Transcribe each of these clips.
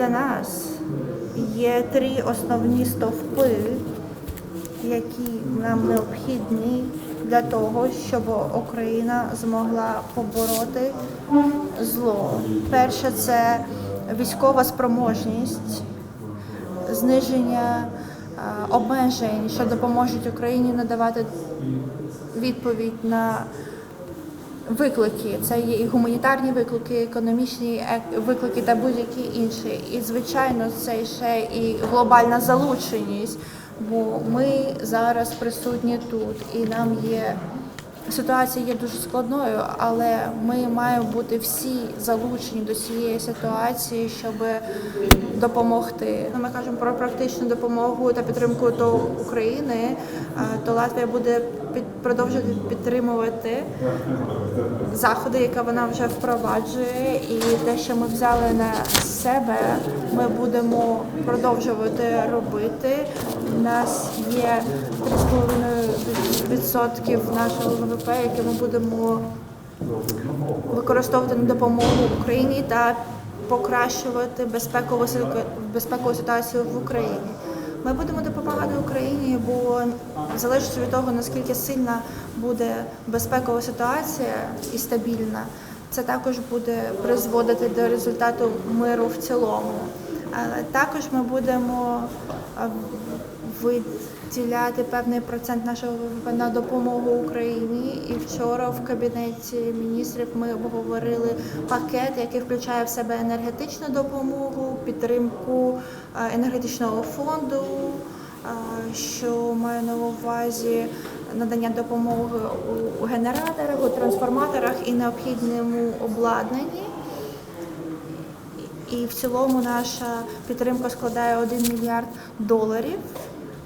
для нас є три основні стовпи, які нам необхідні для того, щоб Україна змогла побороти зло. Перше це військова спроможність, зниження обмежень, що допоможуть Україні надавати відповідь на виклики. Це є і гуманітарні виклики, економічні ек- виклики та будь-які інші. І звичайно, це ще і глобальна залученість, бо ми зараз присутні тут, і нам є. Ситуація є дуже складною, але ми маємо бути всі залучені до цієї ситуації, щоб допомогти. Ми кажемо про практичну допомогу та підтримку до України. То Латвія буде продовжувати підтримувати заходи, які вона вже впроваджує, і те, що ми взяли на себе, ми будемо продовжувати робити. У нас є 3,5% нашого ВВП, яке ми будемо використовувати на допомогу Україні та покращувати безпекову безпекову ситуацію в Україні. Ми будемо допомагати Україні, бо залежить від того, наскільки сильна буде безпекова ситуація і стабільна, це також буде призводити до результату миру в цілому. Але також ми будемо виділяти певний процент нашого ВВП на допомогу Україні. І вчора в кабінеті міністрів ми обговорили пакет, який включає в себе енергетичну допомогу, підтримку енергетичного фонду, що маю на увазі надання допомоги у генераторах, у трансформаторах і необхідному обладнанні. І в цілому наша підтримка складає 1 мільярд доларів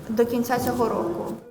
до кінця цього року.